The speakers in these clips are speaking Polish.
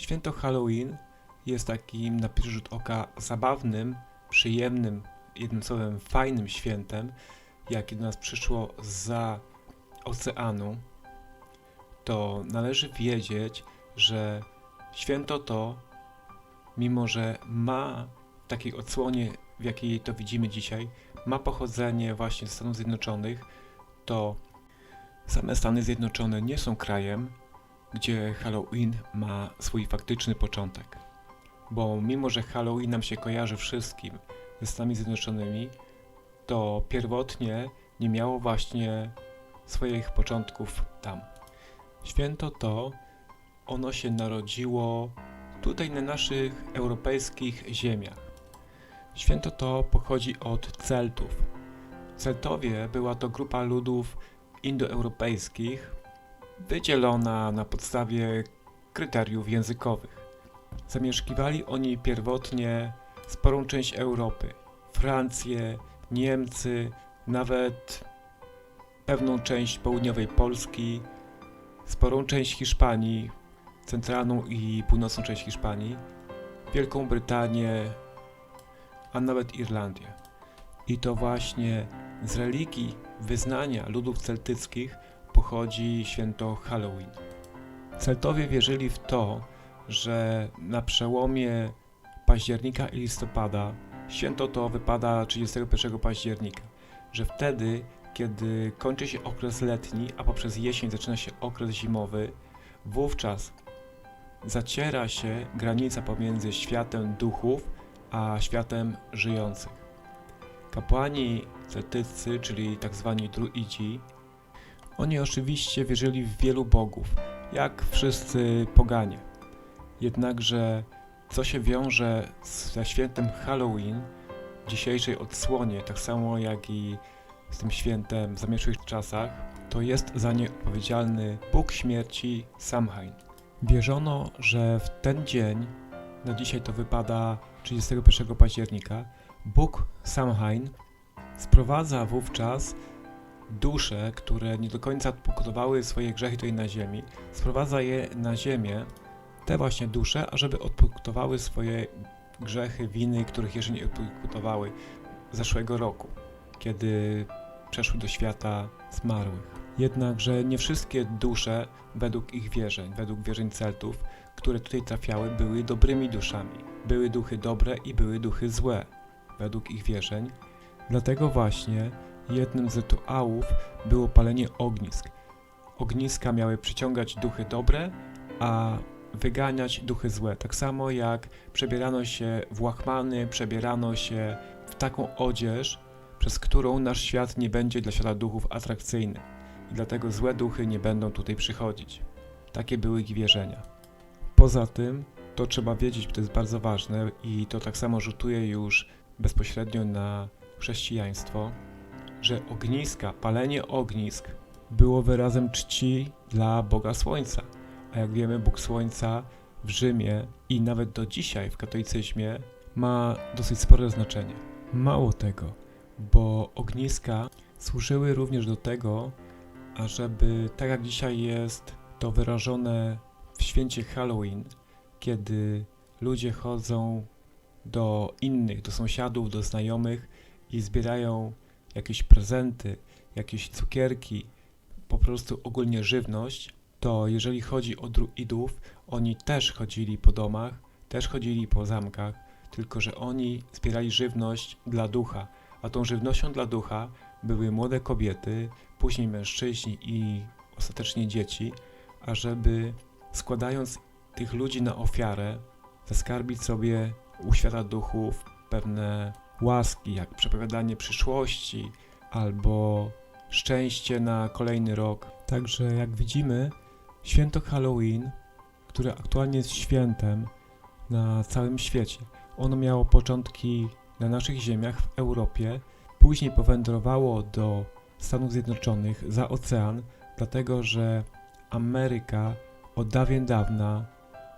Święto Halloween jest takim na pierwszy rzut oka zabawnym, przyjemnym, jednym słowem fajnym świętem, jakie do nas przyszło za oceanu, to należy wiedzieć, że święto to, mimo że ma w takiej odsłonie, w jakiej to widzimy dzisiaj, ma pochodzenie właśnie ze Stanów Zjednoczonych, to same Stany Zjednoczone nie są krajem, gdzie Halloween ma swój faktyczny początek. Bo mimo, że Halloween nam się kojarzy wszystkim ze Stanami Zjednoczonymi, to pierwotnie nie miało właśnie swoich początków tam. Święto to, ono się narodziło tutaj na naszych europejskich ziemiach. Święto to pochodzi od Celtów. Celtowie była to grupa ludów indoeuropejskich, wydzielona na podstawie kryteriów językowych. Zamieszkiwali oni pierwotnie sporą część Europy, Francję, Niemcy, nawet pewną część południowej Polski, sporą część Hiszpanii, centralną i północną część Hiszpanii, Wielką Brytanię, a nawet Irlandię. I to właśnie z religii wyznania ludów celtyckich pochodzi święto Halloween. Celtowie wierzyli w to, że na przełomie października i listopada, święto to wypada 31 października, że wtedy, kiedy kończy się okres letni, a poprzez jesień zaczyna się okres zimowy, wówczas zaciera się granica pomiędzy światem duchów a światem żyjących. Kapłani celtycy, czyli tak zwani druidzi, oni oczywiście wierzyli w wielu bogów, jak wszyscy poganie. Jednakże co się wiąże ze świętem Halloween w dzisiejszej odsłonie, tak samo jak i z tym świętem w zamierzchłych czasach, to jest za nie odpowiedzialny Bóg śmierci Samhain. Wierzono, że w ten dzień, na dzisiaj to wypada 31 października, Bóg Samhain sprowadza wówczas dusze, które nie do końca odpokutowały swoje grzechy tutaj na ziemi, sprowadza je na ziemię, te właśnie dusze, ażeby odpokutowały swoje grzechy, winy, których jeszcze nie odpokutowały zeszłego roku, kiedy przeszły do świata zmarłych. Jednakże nie wszystkie dusze, według ich wierzeń, według wierzeń Celtów, które tutaj trafiały, były dobrymi duszami. Były duchy dobre i były duchy złe, według ich wierzeń. Dlatego właśnie jednym z rytuałów było palenie ognisk. Ogniska miały przyciągać duchy dobre, a wyganiać duchy złe. Tak samo jak przebierano się w łachmany, przebierano się w taką odzież, przez którą nasz świat nie będzie dla świata duchów atrakcyjny. I dlatego złe duchy nie będą tutaj przychodzić. Takie były ich wierzenia. Poza tym, to trzeba wiedzieć, to jest bardzo ważne i to tak samo rzutuje już bezpośrednio na chrześcijaństwo, że ogniska, palenie ognisk było wyrazem czci dla Boga Słońca. A jak wiemy, Bóg Słońca w Rzymie i nawet do dzisiaj w katolicyzmie ma dosyć spore znaczenie. Mało tego, bo ogniska służyły również do tego, ażeby tak jak dzisiaj jest to wyrażone w święcie Halloween, kiedy ludzie chodzą do innych, do sąsiadów, do znajomych i zbierają jakieś prezenty, jakieś cukierki, po prostu ogólnie żywność, to jeżeli chodzi o druidów, oni też chodzili po domach, też chodzili po zamkach, tylko że oni zbierali żywność dla ducha, a tą żywnością dla ducha były młode kobiety, później mężczyźni i ostatecznie dzieci, ażeby składając tych ludzi na ofiarę, zaskarbić sobie u świata duchów pewne łaski, jak przepowiadanie przyszłości albo szczęście na kolejny rok. Także jak widzimy, święto Halloween, które aktualnie jest świętem na całym świecie, ono miało początki na naszych ziemiach w Europie, później powędrowało do Stanów Zjednoczonych za ocean, dlatego że Ameryka od dawien dawna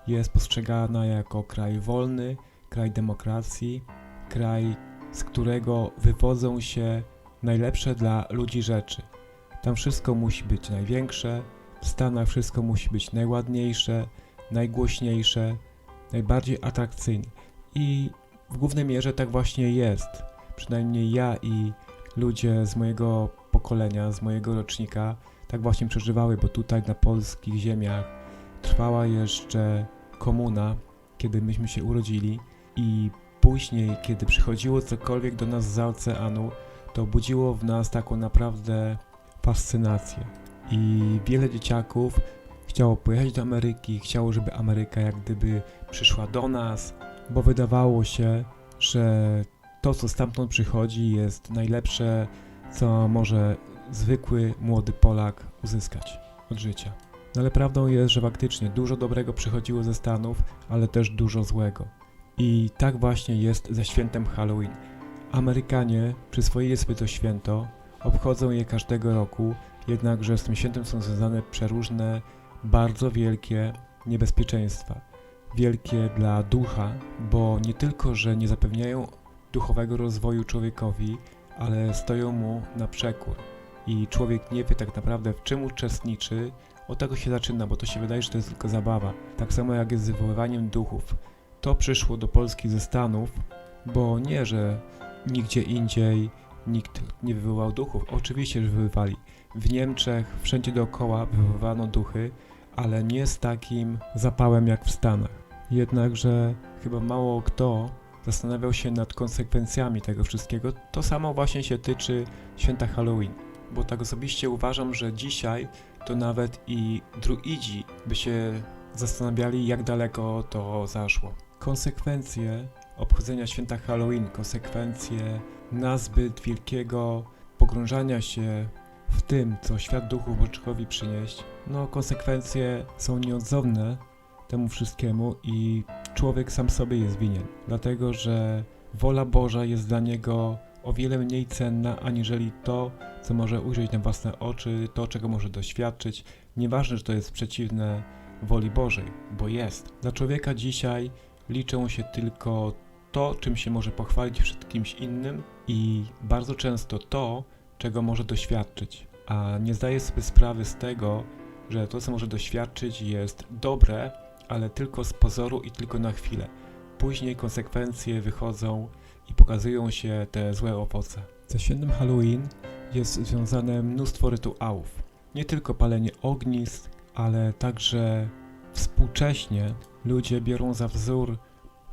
jest postrzegana jako kraj wolny, kraj demokracji, kraj, z którego wywodzą się najlepsze dla ludzi rzeczy. Tam wszystko musi być największe, w Stanach wszystko musi być najładniejsze, najgłośniejsze, najbardziej atrakcyjne. I w głównej mierze tak właśnie jest. Przynajmniej ja i ludzie z mojego pokolenia, z mojego rocznika tak właśnie przeżywały, bo tutaj na polskich ziemiach trwała jeszcze komuna, kiedy myśmy się urodzili i później, kiedy przychodziło cokolwiek do nas za oceanu, to budziło w nas taką naprawdę fascynację. I wiele dzieciaków chciało pojechać do Ameryki, chciało, żeby Ameryka jak gdyby przyszła do nas, bo wydawało się, że to, co stamtąd przychodzi, jest najlepsze, co może zwykły młody Polak uzyskać od życia. No ale prawdą jest, że faktycznie dużo dobrego przychodziło ze Stanów, ale też dużo złego. I tak właśnie jest ze świętem Halloween. Amerykanie przyswoili sobie to święto, obchodzą je każdego roku, jednakże z tym świętem są związane przeróżne, bardzo wielkie niebezpieczeństwa. Wielkie dla ducha, bo nie tylko, że nie zapewniają duchowego rozwoju człowiekowi, ale stoją mu na przekór. I człowiek nie wie tak naprawdę w czym uczestniczy, od tego się zaczyna, bo to się wydaje, że to jest tylko zabawa. Tak samo jak jest z wywoływaniem duchów. To przyszło do Polski ze Stanów, bo nie, że nigdzie indziej nikt nie wywołał duchów. Oczywiście, że wywoływali. W Niemczech, wszędzie dookoła wywoływano duchy, ale nie z takim zapałem jak w Stanach. Jednakże chyba mało kto zastanawiał się nad konsekwencjami tego wszystkiego. To samo właśnie się tyczy święta Halloween, bo tak osobiście uważam, że dzisiaj to nawet i druidzi by się zastanawiali, jak daleko to zaszło. Konsekwencje obchodzenia święta Halloween, konsekwencje nazbyt wielkiego pogrążania się w tym, co świat duchów Boczkowi przynieść, no konsekwencje są nieodzowne temu wszystkiemu i człowiek sam sobie jest winien, dlatego że wola Boża jest dla niego o wiele mniej cenna aniżeli to, co może ujrzeć na własne oczy, to, czego może doświadczyć. Nieważne, że to jest przeciwne woli Bożej, bo jest. Dla człowieka dzisiaj liczą się tylko to, czym się może pochwalić przed kimś innym i bardzo często to, czego może doświadczyć. A nie zdaje sobie sprawy z tego, że to, co może doświadczyć, jest dobre, ale tylko z pozoru i tylko na chwilę. Później konsekwencje wychodzą i pokazują się te złe owoce. Ze świętem Halloween jest związane mnóstwo rytuałów. Nie tylko palenie ognisk, ale także współcześnie ludzie biorą za wzór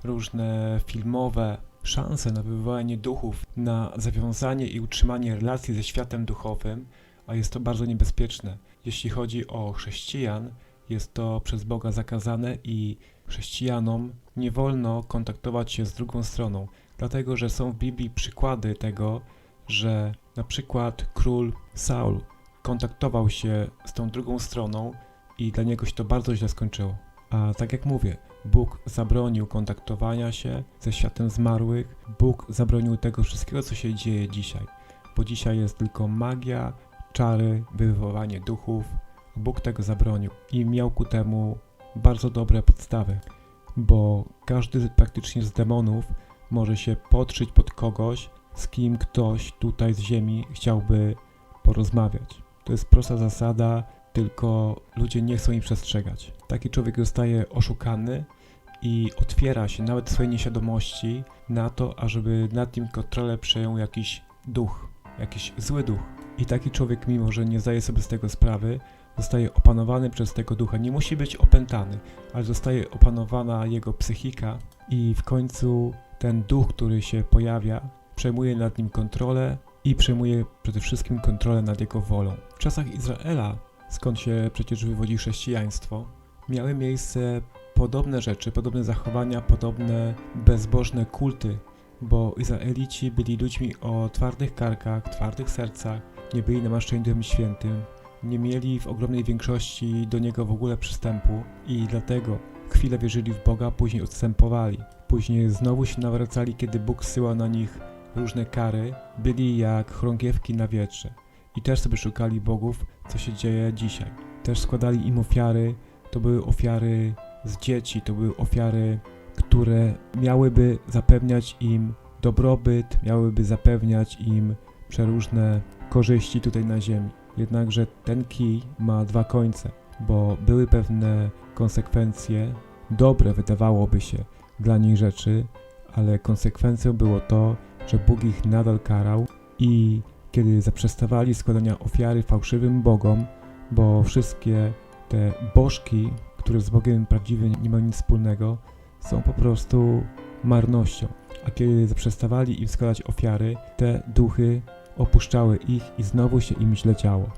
różne filmowe szanse na wywołanie duchów, na zawiązanie i utrzymanie relacji ze światem duchowym, a jest to bardzo niebezpieczne. Jeśli chodzi o chrześcijan, jest to przez Boga zakazane i chrześcijanom nie wolno kontaktować się z drugą stroną, dlatego że są w Biblii przykłady tego, że na przykład król Saul kontaktował się z tą drugą stroną i dla niego się to bardzo źle skończyło. A tak jak mówię, Bóg zabronił kontaktowania się ze światem zmarłych, Bóg zabronił tego wszystkiego, co się dzieje dzisiaj, bo dzisiaj jest tylko magia, czary, wywoływanie duchów. Bóg tego zabronił i miał ku temu bardzo dobre podstawy, bo każdy praktycznie z demonów może się podszyć pod kogoś, z kim ktoś tutaj z ziemi chciałby porozmawiać. To jest prosta zasada, tylko ludzie nie chcą jej przestrzegać. Taki człowiek zostaje oszukany i otwiera się nawet swojej nieświadomości na to, ażeby nad nim kontrolę przejął jakiś duch, jakiś zły duch. I taki człowiek, mimo że nie zdaje sobie z tego sprawy, zostaje opanowany przez tego ducha. Nie musi być opętany, ale zostaje opanowana jego psychika i w końcu ten duch, który się pojawia, przejmuje nad nim kontrolę i przejmuje przede wszystkim kontrolę nad jego wolą. W czasach Izraela, skąd się przecież wywodzi chrześcijaństwo, miały miejsce podobne rzeczy, podobne zachowania, podobne bezbożne kulty, bo Izraelici byli ludźmi o twardych karkach, twardych sercach, nie byli namaszczeni Duchem Świętym, nie mieli w ogromnej większości do Niego w ogóle przystępu i dlatego chwilę wierzyli w Boga, później odstępowali. Później znowu się nawracali, kiedy Bóg zsyłał na nich różne kary, byli jak chorągiewki na wietrze i też sobie szukali bogów, co się dzieje dzisiaj. Też składali im ofiary, to były ofiary z dzieci, to były ofiary, które miałyby zapewniać im dobrobyt, miałyby zapewniać im przeróżne korzyści tutaj na ziemi. Jednakże ten kij ma dwa końce. bo były pewne konsekwencje, dobre wydawałoby się dla nich rzeczy, ale konsekwencją było to, że Bóg ich nadal karał i kiedy zaprzestawali składania ofiary fałszywym bogom, bo wszystkie te bożki, które z Bogiem prawdziwym nie mają nic wspólnego, są po prostu marnością. A kiedy zaprzestawali im składać ofiary, te duchy opuszczały ich i znowu się im źle działo.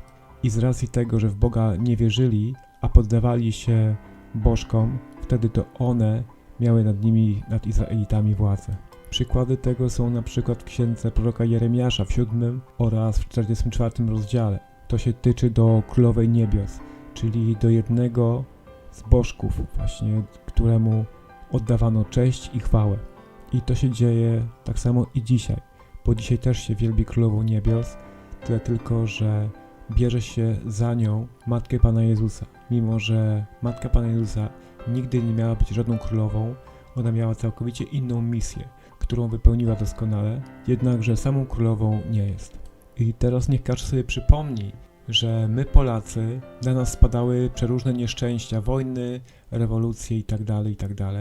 I z racji tego, że w Boga nie wierzyli, a poddawali się bożkom, wtedy to one miały nad nimi, nad Izraelitami władzę. Przykłady tego są na przykład w księdze proroka Jeremiasza w 7 oraz w 44 rozdziale. To się tyczy do Królowej Niebios, czyli do jednego z bożków właśnie, któremu oddawano cześć i chwałę. I to się dzieje tak samo i dzisiaj, bo dzisiaj też się wielbi Królową Niebios, tyle tylko, że bierze się za nią Matkę Pana Jezusa. Mimo, że Matka Pana Jezusa nigdy nie miała być żadną królową, ona miała całkowicie inną misję, którą wypełniła doskonale, jednakże samą królową nie jest. I teraz niech każdy sobie przypomni, że my Polacy, na nas spadały przeróżne nieszczęścia, wojny, rewolucje itd., itd.,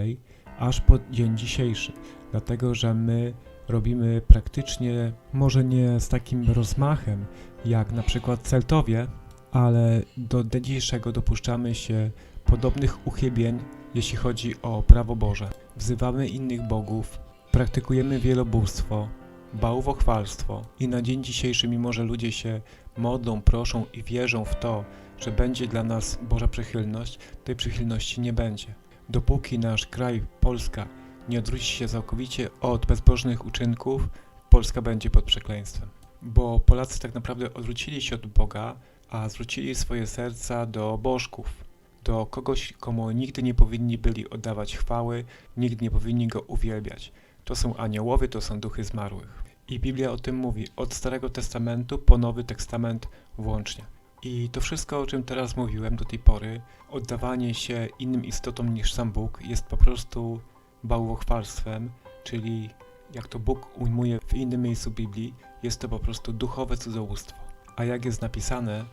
aż po dzień dzisiejszy, dlatego że my robimy praktycznie, może nie z takim rozmachem, jak na przykład Celtowie, ale do dnia dzisiejszego dopuszczamy się podobnych uchybień, jeśli chodzi o prawo Boże. Wzywamy innych bogów, praktykujemy wielobóstwo, bałwochwalstwo i na dzień dzisiejszy, mimo że ludzie się modlą, proszą i wierzą w to, że będzie dla nas Boża przychylność, tej przychylności nie będzie. Dopóki nasz kraj, Polska, nie odwróci się całkowicie od bezbożnych uczynków, Polska będzie pod przekleństwem. Bo Polacy tak naprawdę odwrócili się od Boga, a zwrócili swoje serca do bożków, do kogoś, komu nigdy nie powinni byli oddawać chwały, nigdy nie powinni go uwielbiać. To są aniołowie, to są duchy zmarłych. I Biblia o tym mówi od Starego Testamentu po Nowy Testament włącznie. I to wszystko, o czym teraz mówiłem do tej pory, oddawanie się innym istotom niż sam Bóg, jest po prostu bałwochwalstwem, czyli jak to Bóg ujmuje w innym miejscu Biblii, jest to po prostu duchowe cudzołóstwo. A jak jest napisane,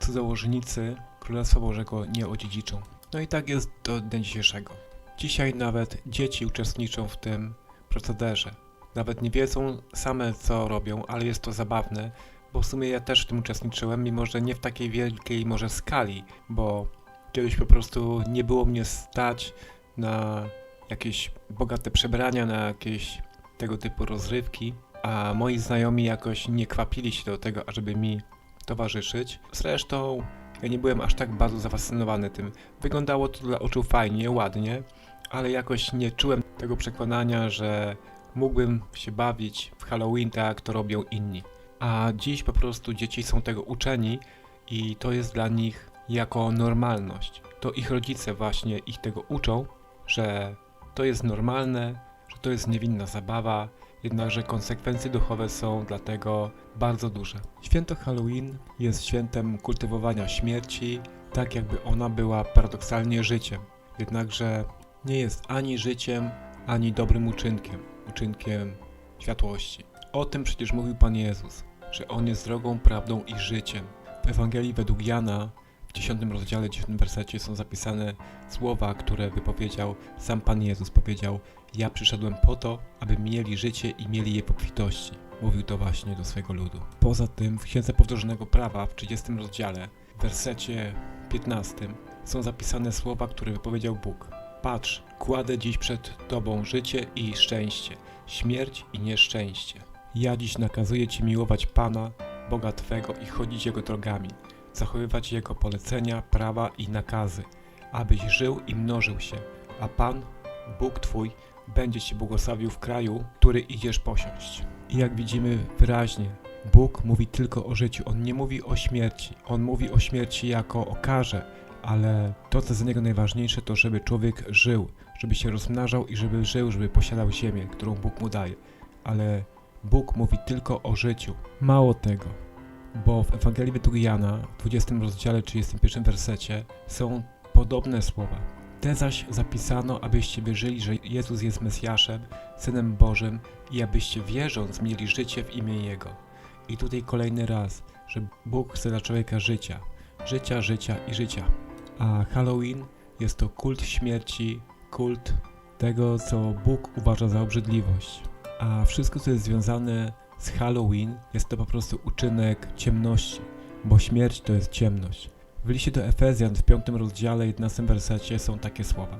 cudzołożnicy Królestwa Bożego nie odziedziczą. No i tak jest do dnia dzisiejszego. Dzisiaj nawet dzieci uczestniczą w tym procederze. Nawet nie wiedzą same co robią, ale jest to zabawne, bo w sumie ja też w tym uczestniczyłem, mimo że nie w takiej wielkiej może skali, bo kiedyś po prostu nie było mnie stać na jakieś bogate przebrania, na jakieś tego typu rozrywki, a moi znajomi jakoś nie kwapili się do tego, ażeby mi towarzyszyć. Zresztą ja nie byłem aż tak bardzo zafascynowany tym. Wyglądało to dla oczu fajnie, ładnie, ale jakoś nie czułem tego przekonania, że mógłbym się bawić w Halloween tak jak to robią inni. A dziś po prostu dzieci są tego uczeni i to jest dla nich jako normalność. To ich rodzice właśnie ich tego uczą, że to jest normalne, że to jest niewinna zabawa, jednakże konsekwencje duchowe są dlatego bardzo duże. Święto Halloween jest świętem kultywowania śmierci, tak jakby ona była paradoksalnie życiem. Jednakże nie jest ani życiem, ani dobrym uczynkiem, uczynkiem światłości. O tym przecież mówił Pan Jezus, że On jest drogą, prawdą i życiem. W Ewangelii według Jana w 10 rozdziale, 10 wersecie są zapisane słowa, które wypowiedział sam Pan Jezus. Powiedział, ja przyszedłem po to, aby mieli życie i mieli je obfitości. Mówił to właśnie do swojego ludu. Poza tym w Księdze Powtórzonego Prawa w 30 rozdziale, w wersecie 15 są zapisane słowa, które wypowiedział Bóg. Patrz, kładę dziś przed Tobą życie i szczęście, śmierć i nieszczęście. Ja dziś nakazuję Ci miłować Pana, Boga Twego i chodzić Jego drogami, zachowywać Jego polecenia, prawa i nakazy, abyś żył i mnożył się, a Pan, Bóg Twój, będzie Ci błogosławił w kraju, który idziesz posiąść. I jak widzimy wyraźnie, Bóg mówi tylko o życiu, On nie mówi o śmierci. On mówi o śmierci jako o karze, ale to, co dla Niego najważniejsze, to żeby człowiek żył, żeby się rozmnażał i żeby żył, żeby posiadał ziemię, którą Bóg mu daje. Ale Bóg mówi tylko o życiu. Mało tego, bo w Ewangelii według Jana, w 20 rozdziale, 31 wersecie są podobne słowa. Te zaś zapisano, abyście wierzyli, że Jezus jest Mesjaszem, Synem Bożym i abyście wierząc mieli życie w imię Jego. I tutaj kolejny raz, że Bóg chce dla człowieka życia. Życia, życia i życia. A Halloween jest to kult śmierci, kult tego, co Bóg uważa za obrzydliwość. A wszystko, co jest związane z Halloween, jest to po prostu uczynek ciemności, bo śmierć to jest ciemność. W liście do Efezjan w 5 rozdziale 11 wersecie są takie słowa.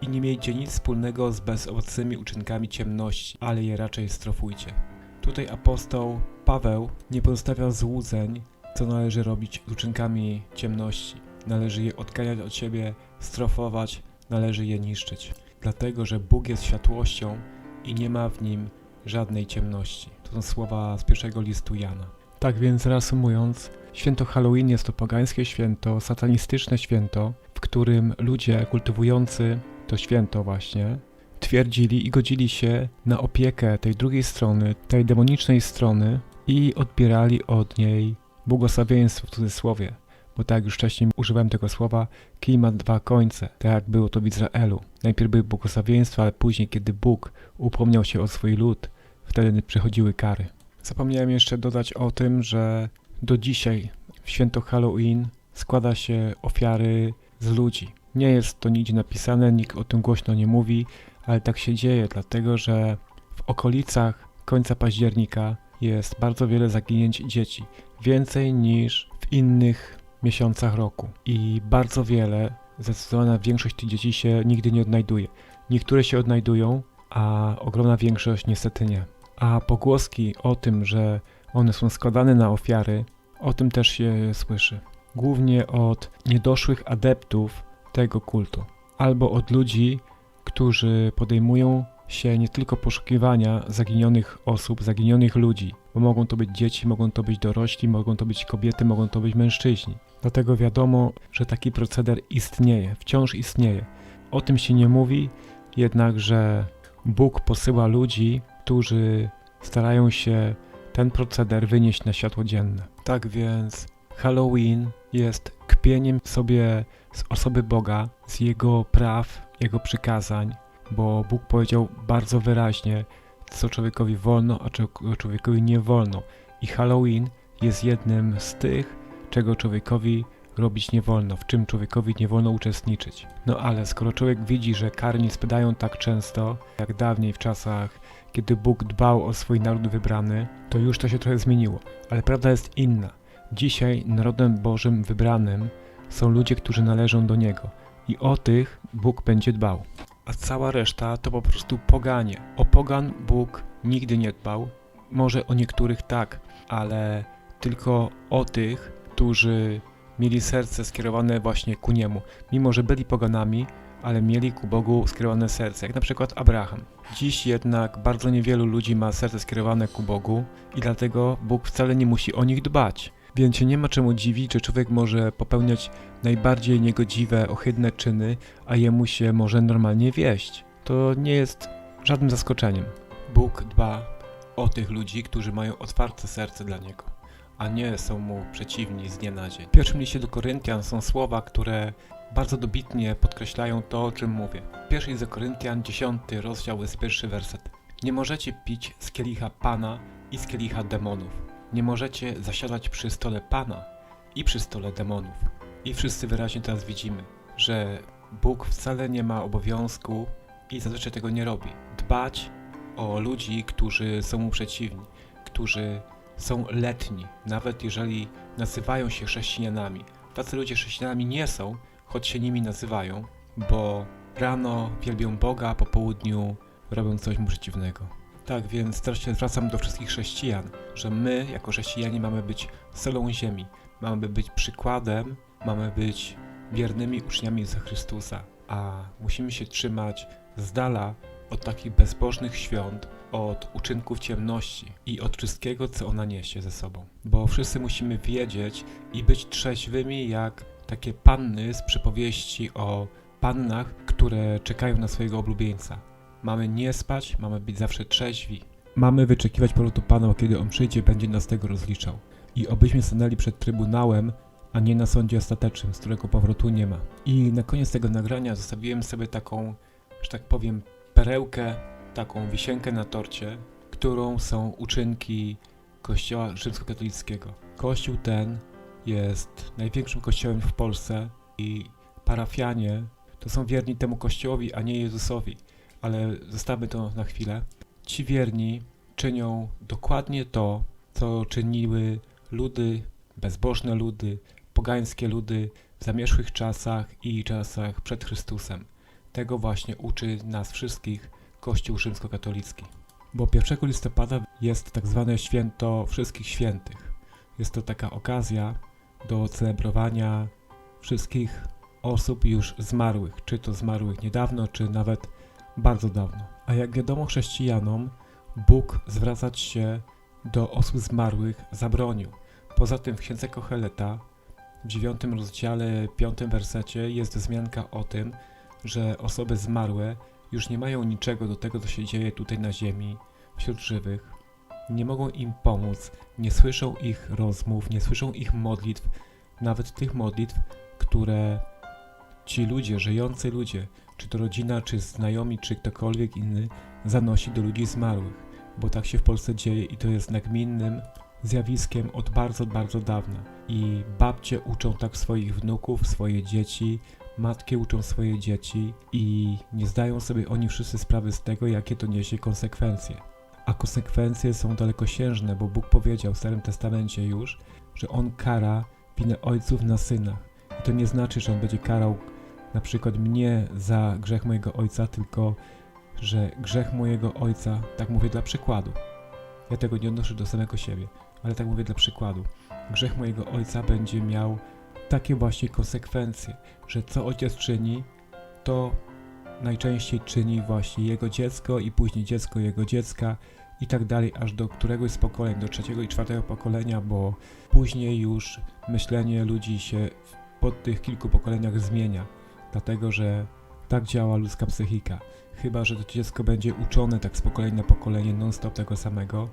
I nie miejcie nic wspólnego z bezowocnymi uczynkami ciemności, ale je raczej strofujcie. Tutaj apostoł Paweł nie pozostawia złudzeń, co należy robić z uczynkami ciemności. Należy je odganiać od siebie, strofować, należy je niszczyć. Dlatego, że Bóg jest światłością i nie ma w nim żadnej ciemności. To są słowa z pierwszego listu Jana. Tak więc reasumując, święto Halloween jest to pogańskie święto, satanistyczne święto, w którym ludzie kultywujący to święto właśnie twierdzili i godzili się na opiekę tej drugiej strony, tej demonicznej strony i odbierali od niej błogosławieństwo w cudzysłowie. Bo tak jak już wcześniej używałem tego słowa, kij ma dwa końce, tak jak było to w Izraelu. Najpierw były błogosławieństwa, ale później, kiedy Bóg upomniał się o swój lud, wtedy przychodziły kary. Zapomniałem jeszcze dodać o tym, że do dzisiaj w święto Halloween składa się ofiary z ludzi. Nie jest to nigdzie napisane, nikt o tym głośno nie mówi, ale tak się dzieje, dlatego że w okolicach końca października jest bardzo wiele zaginięć dzieci. Więcej niż w innych miesiącach roku. I bardzo wiele, zdecydowana większość tych dzieci się nigdy nie odnajduje. Niektóre się odnajdują, a ogromna większość niestety nie. A pogłoski o tym, że one są składane na ofiary, o tym też się słyszy. Głównie od niedoszłych adeptów tego kultu, albo od ludzi, którzy podejmują się nie tylko poszukiwania zaginionych osób, zaginionych ludzi, bo mogą to być dzieci, mogą to być dorośli, mogą to być kobiety, mogą to być mężczyźni. Dlatego wiadomo, że taki proceder istnieje, wciąż istnieje. O tym się nie mówi, jednakże Bóg posyła ludzi, którzy starają się ten proceder wynieść na światło dzienne. Tak więc Halloween jest kpieniem sobie z osoby Boga, z Jego praw, Jego przykazań, bo Bóg powiedział bardzo wyraźnie, co człowiekowi wolno, a czego człowiekowi nie wolno. I Halloween jest jednym z tych, czego człowiekowi robić nie wolno, w czym człowiekowi nie wolno uczestniczyć. No ale skoro człowiek widzi, że kary nie spadają tak często, jak dawniej w czasach, kiedy Bóg dbał o swój naród wybrany, to już to się trochę zmieniło. Ale prawda jest inna. Dzisiaj narodem Bożym wybranym są ludzie, którzy należą do Niego. I o tych Bóg będzie dbał. A cała reszta to po prostu poganie. O pogan Bóg nigdy nie dbał. Może o niektórych tak, ale tylko o tych, którzy mieli serce skierowane właśnie ku Niemu. Mimo, że byli poganami, ale mieli ku Bogu skierowane serce, jak na przykład Abraham. Dziś jednak bardzo niewielu ludzi ma serce skierowane ku Bogu i dlatego Bóg wcale nie musi o nich dbać. Więc nie ma czemu dziwić, że człowiek może popełniać najbardziej niegodziwe, ohydne czyny, a jemu się może normalnie wieść. To nie jest żadnym zaskoczeniem. Bóg dba o tych ludzi, którzy mają otwarte serce dla Niego, a nie są Mu przeciwni z dnia na dzień. W pierwszym liście do Koryntian są słowa, które bardzo dobitnie podkreślają to, o czym mówię. Pierwszy list do Koryntian, 10 rozdział jest pierwszy werset. Nie możecie pić z kielicha Pana i z kielicha demonów. Nie możecie zasiadać przy stole Pana i przy stole demonów. I wszyscy wyraźnie teraz widzimy, że Bóg wcale nie ma obowiązku i zazwyczaj tego nie robi. Dbać o ludzi, którzy są mu przeciwni, którzy są letni, nawet jeżeli nazywają się chrześcijanami. Tacy ludzie chrześcijanami nie są, choć się nimi nazywają, bo rano wielbią Boga, a po południu robią coś mu przeciwnego. Tak więc teraz się zwracam do wszystkich chrześcijan, że my jako chrześcijanie mamy być solą ziemi, mamy być przykładem, mamy być wiernymi uczniami Jezusa Chrystusa, a musimy się trzymać z dala od takich bezbożnych świąt, od uczynków ciemności i od wszystkiego, co ona niesie ze sobą. Bo wszyscy musimy wiedzieć i być trzeźwymi jak takie panny z przypowieści o pannach, które czekają na swojego oblubieńca. Mamy nie spać, mamy być zawsze trzeźwi. Mamy wyczekiwać powrotu Pana, kiedy On przyjdzie, będzie nas tego rozliczał. I obyśmy stanęli przed Trybunałem, a nie na sądzie ostatecznym, z którego powrotu nie ma. I na koniec tego nagrania zostawiłem sobie taką, że tak powiem, perełkę, taką wisienkę na torcie, którą są uczynki Kościoła rzymskokatolickiego. Kościół ten jest największym kościołem w Polsce i parafianie to są wierni temu kościołowi, a nie Jezusowi. Ale zostawmy to na chwilę. Ci wierni czynią dokładnie to, co czyniły ludy, bezbożne ludy, pogańskie ludy w zamierzchłych czasach i czasach przed Chrystusem. Tego właśnie uczy nas wszystkich Kościół rzymskokatolicki. Bo 1 listopada jest tak zwane święto wszystkich świętych. Jest to taka okazja do celebrowania wszystkich osób już zmarłych, czy to zmarłych niedawno, czy nawet bardzo dawno. A jak wiadomo chrześcijanom, Bóg zwracać się do osób zmarłych zabronił. Poza tym w księdze Koheleta w dziewiątym rozdziale, piątym wersecie jest wzmianka o tym, że osoby zmarłe już nie mają niczego do tego, co się dzieje tutaj na ziemi, wśród żywych. Nie mogą im pomóc, nie słyszą ich rozmów, nie słyszą ich modlitw, nawet tych modlitw, które ci ludzie, żyjący ludzie, czy to rodzina, czy znajomi, czy ktokolwiek inny, zanosi do ludzi zmarłych. Bo tak się w Polsce dzieje i to jest nagminnym zjawiskiem od bardzo, bardzo dawna. I babcie uczą tak swoich wnuków, swoje dzieci, matki uczą swoje dzieci i nie zdają sobie oni wszyscy sprawy z tego, jakie to niesie konsekwencje. A konsekwencje są dalekosiężne, bo Bóg powiedział w Starym Testamencie już, że On kara winę ojców na synach. I to nie znaczy, że On będzie karał na przykład mnie za grzech mojego ojca, tylko że grzech mojego ojca, tak mówię dla przykładu. Ja tego nie odnoszę do samego siebie, ale tak mówię dla przykładu. Grzech mojego ojca będzie miał takie właśnie konsekwencje, że co ojciec czyni, to najczęściej czyni właśnie jego dziecko i później dziecko jego dziecka i tak dalej, aż do któregoś z pokoleń, do trzeciego i czwartego pokolenia, bo później już myślenie ludzi się po tych kilku pokoleniach zmienia, dlatego że tak działa ludzka psychika. Chyba, że to dziecko będzie uczone tak z pokolenia na pokolenie non-stop tego samego,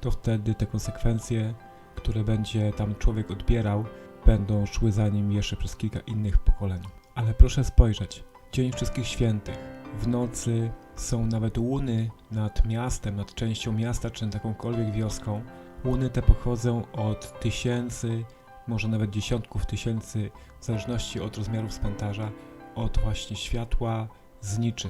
to wtedy te konsekwencje, które będzie tam człowiek odbierał, będą szły za nim jeszcze przez kilka innych pokoleń. Ale proszę spojrzeć, Dzień Wszystkich Świętych. W nocy są nawet łuny nad miastem, nad częścią miasta, czy nad jakąkolwiek wioską. Łuny te pochodzą od tysięcy, może nawet dziesiątków tysięcy, w zależności od rozmiarów cmentarza, od właśnie światła zniczy.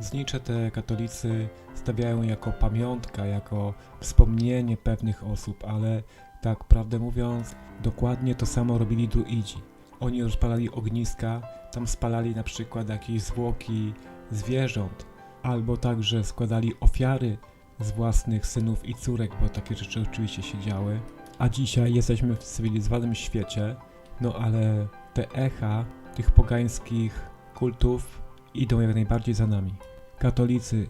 Znicze te katolicy stawiają jako pamiątka, jako wspomnienie pewnych osób, ale tak prawdę mówiąc, dokładnie to samo robili druidzi. Oni rozpalali ogniska, tam spalali na przykład jakieś zwłoki zwierząt, albo także składali ofiary z własnych synów i córek, bo takie rzeczy oczywiście się działy. A dzisiaj jesteśmy w cywilizowanym świecie, no ale te echa tych pogańskich kultów idą jak najbardziej za nami. Katolicy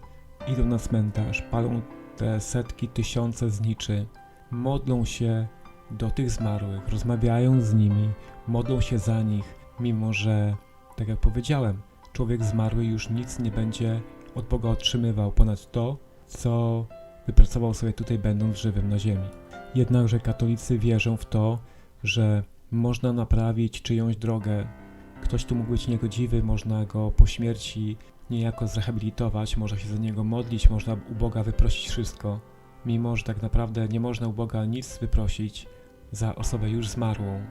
idą na cmentarz, palą te setki, tysiące zniczy, modlą się do tych zmarłych, rozmawiają z nimi, modlą się za nich, mimo że, tak jak powiedziałem, człowiek zmarły już nic nie będzie od Boga otrzymywał ponad to, co wypracował sobie tutaj będąc żywym na ziemi. Jednakże katolicy wierzą w to, że można naprawić czyjąś drogę. Ktoś tu mógł być niegodziwy, można go po śmierci niejako zrehabilitować, można się za niego modlić, można u Boga wyprosić wszystko, mimo że tak naprawdę nie można u Boga nic wyprosić za osobę już zmarłą,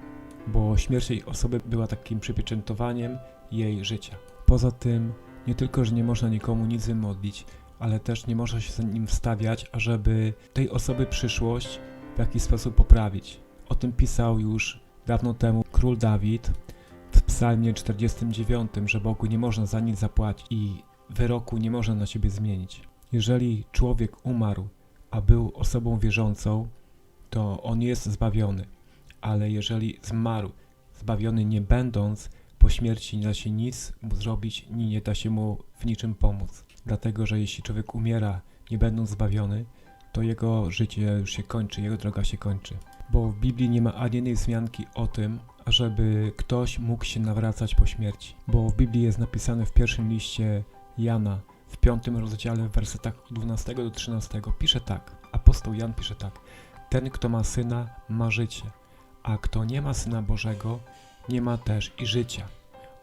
bo śmierć tej osoby była takim przypieczętowaniem jej życia. Poza tym, nie tylko, że nie można nikomu nic wymodlić, ale też nie można się za nim wstawiać, ażeby tej osoby przyszłość w jakiś sposób poprawić. O tym pisał już dawno temu król Dawid w psalmie 49, że Bogu nie można za nic zapłacić i wyroku nie można na siebie zmienić. Jeżeli człowiek umarł, a był osobą wierzącą, to on jest zbawiony. Ale jeżeli zmarł, zbawiony nie będąc, po śmierci nie da się nic mu zrobić, ni nie da się mu w niczym pomóc. Dlatego, że jeśli człowiek umiera, nie będąc zbawiony, to jego życie już się kończy, jego droga się kończy. Bo w Biblii nie ma ani jednej wzmianki o tym, ażeby ktoś mógł się nawracać po śmierci. Bo w Biblii jest napisane w pierwszym liście Jana, w piątym rozdziale, w wersetach od 12 do 13, pisze tak. Apostoł Jan pisze tak. Ten, kto ma syna, ma życie, a kto nie ma syna Bożego, nie ma też i życia.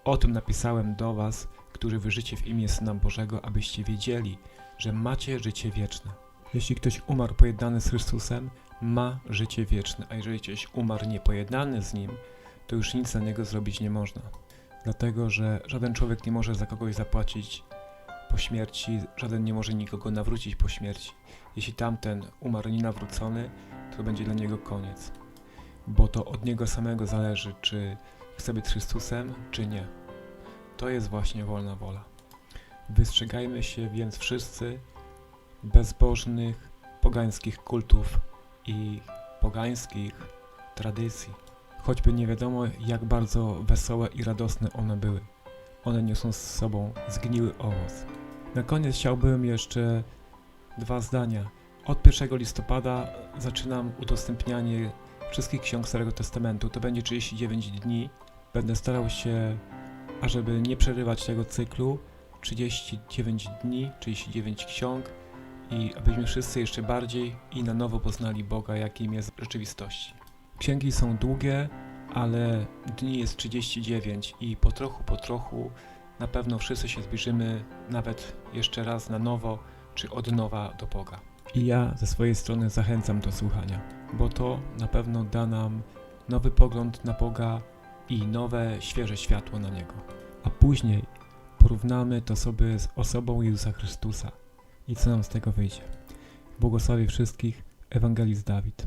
O tym napisałem do was, którzy wyżycie w imię Syna Bożego, abyście wiedzieli, że macie życie wieczne. Jeśli ktoś umarł pojednany z Chrystusem, ma życie wieczne, a jeżeli ktoś umarł niepojednany z Nim, to już nic dla niego zrobić nie można. Dlatego, że żaden człowiek nie może za kogoś zapłacić po śmierci, żaden nie może nikogo nawrócić po śmierci. Jeśli tamten umarł nienawrócony, to będzie dla niego koniec. Bo to od niego samego zależy, czy chce być Chrystusem, czy nie. To jest właśnie wolna wola. Wystrzegajmy się więc wszyscy bezbożnych, pogańskich kultów i pogańskich tradycji. Choćby nie wiadomo, jak bardzo wesołe i radosne one były. One niosą z sobą zgniły owoc. Na koniec chciałbym jeszcze dwa zdania. Od 1 listopada zaczynam udostępnianie wszystkich ksiąg Starego Testamentu. To będzie 39 dni. Będę starał się, ażeby nie przerywać tego cyklu. 39 dni, 39 ksiąg i abyśmy wszyscy jeszcze bardziej i na nowo poznali Boga, jakim jest w rzeczywistości. Księgi są długie, ale dni jest 39 i po trochu, po trochu na pewno wszyscy się zbliżymy nawet jeszcze raz na nowo, czy od nowa do Boga. I ja ze swojej strony zachęcam do słuchania, bo to na pewno da nam nowy pogląd na Boga i nowe, świeże światło na Niego. A później porównamy to sobie z osobą Jezusa Chrystusa i co nam z tego wyjdzie. Błogosławię wszystkich, Ewangelist Dawid.